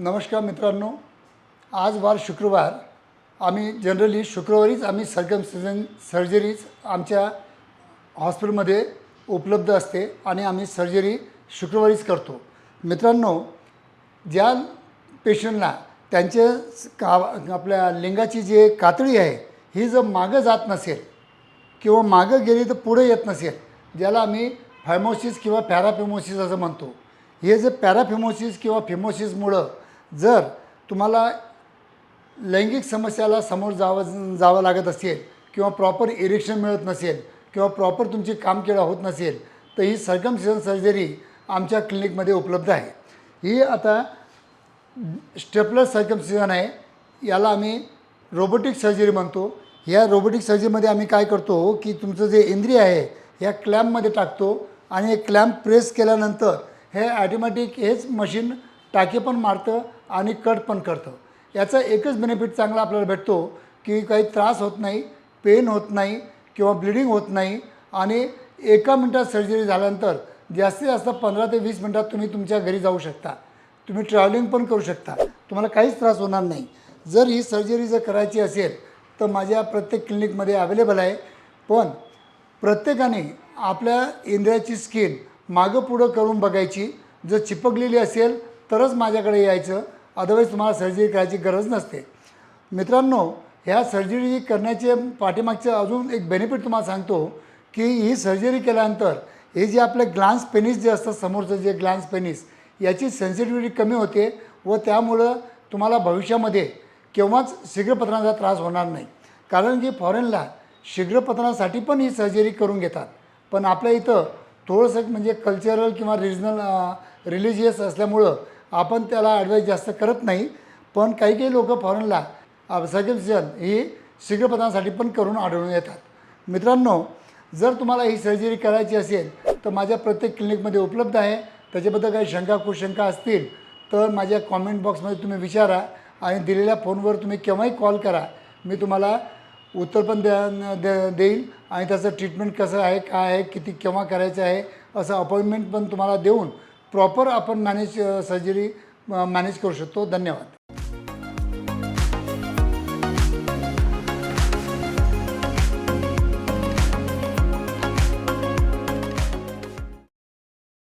नमस्कार मित्रांनो आज वार शुक्रवार. आम्ही जनरली शुक्रवारीच आम्ही सरगम सिजन सर्जरीज आमच्या हॉस्पिटलमध्ये उपलब्ध असते आणि आम्ही सर्जरी शुक्रवारीच करतो. मित्रांनो ज्या पेशंटला त्यांचे का आपल्या लिंगाची जी कातडी आहे ही जर मागं जात नसेल किंवा मागं गेली तर पुढे येत नसेल ज्याला आम्ही फायमोसिस किंवा पॅराफिमोसिस असं म्हणतो. हे जे पॅराफिमोसिस किंवा फिमोसिसमुळं जर तुम्हाला लैंगिक समस्याला समोर जावं जावं लागत असेल किंवा प्रॉपर इरेक्शन मिळत नसेल किंवा प्रॉपर तुमची कामकेळा होत नसेल तर ही सर्कमसिजन सर्जरी आमच्या क्लिनिकमध्ये उपलब्ध आहे. ही आता स्टेपलर सर्कमसिजन आहे. याला आम्ही रोबोटिक सर्जरी म्हणतो. या रोबोटिक सर्जरीमध्ये आम्ही काय करतो की तुमचं जे इंद्रिय आहे ह्या क्लॅम्पमध्ये टाकतो आणि हे क्लॅम्प प्रेस केल्यानंतर हे ॲटोमॅटिक हेच मशीन टाके पण मारतं आणि कट पण करतं. याचा एकच बेनिफिट चांगला आपल्याला भेटतो की काही त्रास होत नाही पेन होत नाही किंवा ब्लिडिंग होत नाही आणि एका मिनटात सर्जरी झाल्यानंतर जास्तीत जास्त पंधरा ते वीस मिनटात तुम्ही तुमच्या घरी जाऊ शकता. तुम्ही ट्रॅव्हलिंग पण करू शकता. तुम्हाला काहीच त्रास होणार नाही. जर ही सर्जरी जर करायची असेल तर माझ्या प्रत्येक क्लिनिकमध्ये अवेलेबल आहे. पण प्रत्येकाने आपल्या इंद्रियाची स्किन मागं पुढं करून बघायची. जर चिपकलेली असेल तरच माझ्याकडे यायचं. अदरवाईज तुम्हाला सर्जरी करायची गरज नसते. मित्रांनो ह्या सर्जरी करण्याचे पाठीमागचे अजून एक बेनिफिट तुम्हाला सांगतो की ही सर्जरी केल्यानंतर हे जे आपले ग्लान्स पेनिस जे असतं समोरचं जे ग्लान्स पेनिस याची सेन्सिटिव्हिटी कमी होते व त्यामुळं तुम्हाला भविष्यामध्ये केव्हाच शीघ्रपतनाचा त्रास होणार नाही. कारण की फॉरेनला शीघ्रपतनासाठी पण ही सर्जरी करून घेतात. पण आपल्या इथं थोडंसं म्हणजे कल्चरल किंवा रिजनल रिलिजियस असल्यामुळं आपण त्याला ॲडवाईस जास्त करत नाही पण काही काही लोक फॉरेनला सर्कमसिजन ही शीघ्रपतनासाठी पण करून आढळून येतात. मित्रांनो जर तुम्हाला ही सर्जरी करायची असेल तर माझ्या प्रत्येक क्लिनिकमध्ये उपलब्ध आहे. त्याच्याबद्दल काही शंका कुशंका असतील तर माझ्या कॉमेंट बॉक्समध्ये तुम्ही विचारा आणि दिलेल्या फोनवर तुम्ही केव्हाही कॉल करा. मी तुम्हाला उत्तर पण द्या दे देईल आणि त्याचं ट्रीटमेंट कसं आहे काय आहे किती केव्हा करायचं आहे असं अपॉइंटमेंट पण तुम्हाला देऊन प्रॉपर आपण मॅनेज सर्जरी मॅनेज करू शकतो. धन्यवाद.